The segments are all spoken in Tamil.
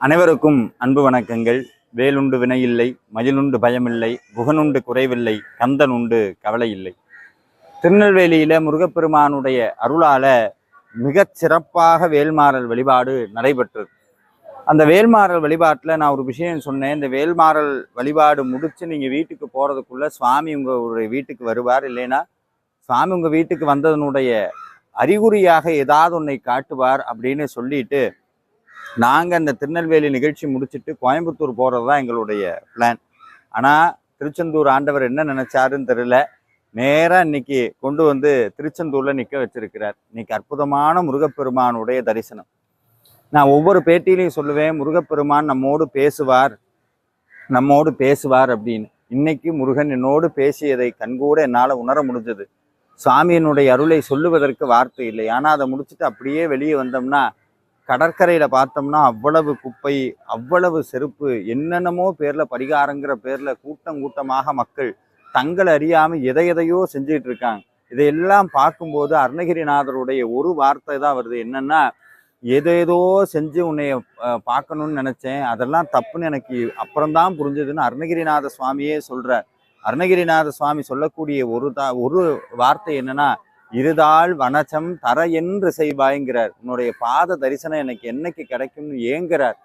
அனைவருக்கும் அன்பு வணக்கங்கள். வேலுண்டு வினையில்லை மயிலுண்டு பயமில்லை புகனுண்டு குறைவில்லை கந்தன் உண்டு கவலை இல்லை திருநெல்வேலியில முருகப்பெருமானுடைய அருளால மிகச் சிறப்பாக வேல்மாறல் வழிபாடு நடைபெற்றது. அந்த வேல்மாறல் வழிபாட்டில் நான் ஒரு விஷயம் சொன்னேன். இந்த வேல்மாறல் வழிபாடு முடித்து நீங்கள் வீட்டுக்கு போகிறதுக்குள்ள சுவாமி உங்களுடைய வீட்டுக்கு வருவார். இல்லைன்னா சுவாமி உங்கள் வீட்டுக்கு வந்ததனுடைய அறிகுறியாக ஏதாவது ஒன்றை காட்டுவார் அப்படின்னு சொல்லிட்டு நாங்கள் அந்த திருநெல்வேலி நிகழ்ச்சி முடிச்சுட்டு கோயம்புத்தூர் போகிறது தான் எங்களுடைய பிளான் ஆனால் திருச்செந்தூர் ஆண்டவர் என்ன நினைச்சாருன்னு தெரியல. நேராக இன்னைக்கு கொண்டு வந்து திருச்செந்தூரில் நிற்க வச்சிருக்கிறார். இன்னைக்கு அற்புதமான முருகப்பெருமானுடைய தரிசனம். நான் ஒவ்வொரு பேட்டியிலையும் சொல்லுவேன் முருகப்பெருமான் நம்மோடு பேசுவார் நம்மோடு பேசுவார் அப்படின்னு. இன்னைக்கு முருகன் என்னோடு பேசியதை கண்கூட என்னால் உணர முடிஞ்சது. சாமியினுடைய அருளை சொல்லுவதற்கு வார்த்தை இல்லை. ஆனால் அதை முடிச்சுட்டு அப்படியே வெளியே வந்தோம்னா கடற்கரையில் பார்த்தோம்னா அவ்வளவு குப்பை அவ்வளவு செருப்பு என்னென்னமோ பேரில் பரிகாரங்கிற பேரில் கூட்டம் கூட்டமாக மக்கள் தங்களை அறியாமல் எதை எதையோ செஞ்சுட்டு இருக்காங்க. இதையெல்லாம் பார்க்கும்போது அருணகிரிநாதருடைய ஒரு வார்த்தை தான் வருது. என்னென்னா ஏதேதோ செஞ்சு உன்னைய பார்க்கணுன்னு பார்க்கணும்னு அதெல்லாம் தப்புன்னு எனக்கு அப்புறம்தான் புரிஞ்சதுன்னு அருணகிரிநாத சுவாமியே சொல்கிறார் அருணகிரிநாத சுவாமி சொல்லக்கூடிய ஒரு தா ஒரு வார்த்தை என்னென்னா இருதாள் வனச்சம் தர என்று செய்வாய்ங்கிறார். உன்னுடைய பாத தரிசனம் எனக்கு என்னைக்கு கிடைக்கும்னு ஏங்குறார்.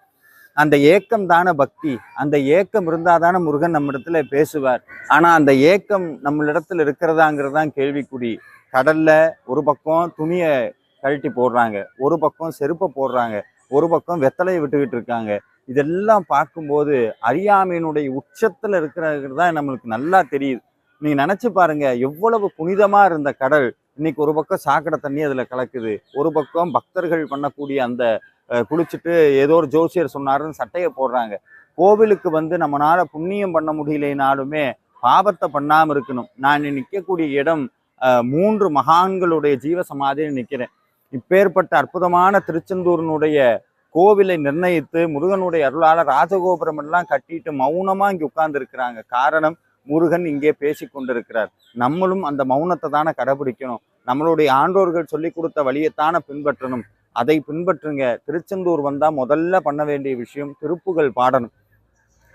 அந்த ஏக்கம் தானே பக்தி. அந்த ஏக்கம் இருந்தால் தானே முருகன் நம்ம இடத்துல பேசுவார். ஆனால் அந்த ஏக்கம் நம்மளிடத்துல இருக்கிறதாங்கிறது தான் கேள்விக்குறி. கடல்ல ஒரு பக்கம் துணியை கழட்டி போடுறாங்க. ஒரு பக்கம் செருப்பை போடுறாங்க. ஒரு பக்கம் வெத்தலையை விட்டுக்கிட்டு இருக்காங்க. இதெல்லாம் பார்க்கும்போது அறியாமையினுடைய உச்சத்தில் இருக்கிறது தான் நம்மளுக்கு நல்லா தெரியுது. நீங்கள் நினச்சி பாருங்க எவ்வளவு புனிதமாக இருந்த கடல். இன்னைக்கு ஒரு பக்கம் சாக்கடை தண்ணி அதில் கலக்குது ஒரு பக்கம் பக்தர்கள் பண்ணக்கூடிய அந்த குளிச்சுட்டு ஏதோ ஒரு ஜோசியர் சொன்னாருன்னு சட்டையை போடுறாங்க. கோவிலுக்கு வந்து நம்மளால புண்ணியம் பண்ண முடியலைனாலுமே பாபத்தை பண்ணாமல் இருக்கணும். நான் நிற்கக்கூடிய இடம் மூன்று மகான்களுடைய ஜீவ சமாதியில் நிற்கிறேன் இப்பேற்பட்ட அற்புதமான திருச்செந்தூரினுடைய கோவிலை நிர்ணயித்து முருகனுடைய அருளால ராஜகோபுரம் எல்லாம் கட்டிட்டு மௌனமா இங்க உட்கார்ந்து இருக்கிறாங்க காரணம் முருகன் இங்கே பேசி கொண்டிருக்கிறார். நம்மளும் அந்த மௌனத்தை தானே கடைபிடிக்கணும். நம்மளுடைய ஆண்டோர்கள் சொல்லி கொடுத்த வழியைத்தானே பின்பற்றணும். அதை பின்பற்றுங்க. திருச்செந்தூர் வந்தா முதல்ல பண்ண வேண்டிய விஷயம் திருப்புகள் பாடணும்.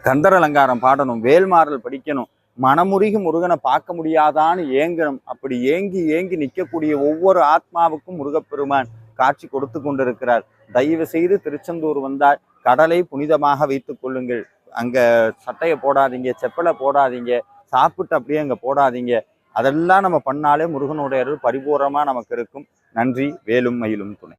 கந்தர் அலங்காரம் பாடணும். வேல்மாறல் படிக்கணும். மனமுருகி முருகனை பார்க்க முடியாதான்னு ஏங்கணும் அப்படி ஏங்கி ஏங்கி நிற்கக்கூடிய ஒவ்வொரு ஆத்மாவுக்கும் முருகப்பெருமான் காட்சி கொடுத்து கொண்டிருக்கிறார். தயவு செய்து திருச்செந்தூர் வந்தால் கடலை புனிதமாக வைத்துக் கொள்ளுங்கள். அங்க சட்டையை போடாதீங்க செப்பலை போடாதீங்க சாப்பிட்டு அப்படியே அங்க போடாதீங்க. அதெல்லாம் நம்ம பண்ணாலே முருகனுடைய அருள் நமக்கு இருக்கும். நன்றி வேலும் மயிலும் துணை.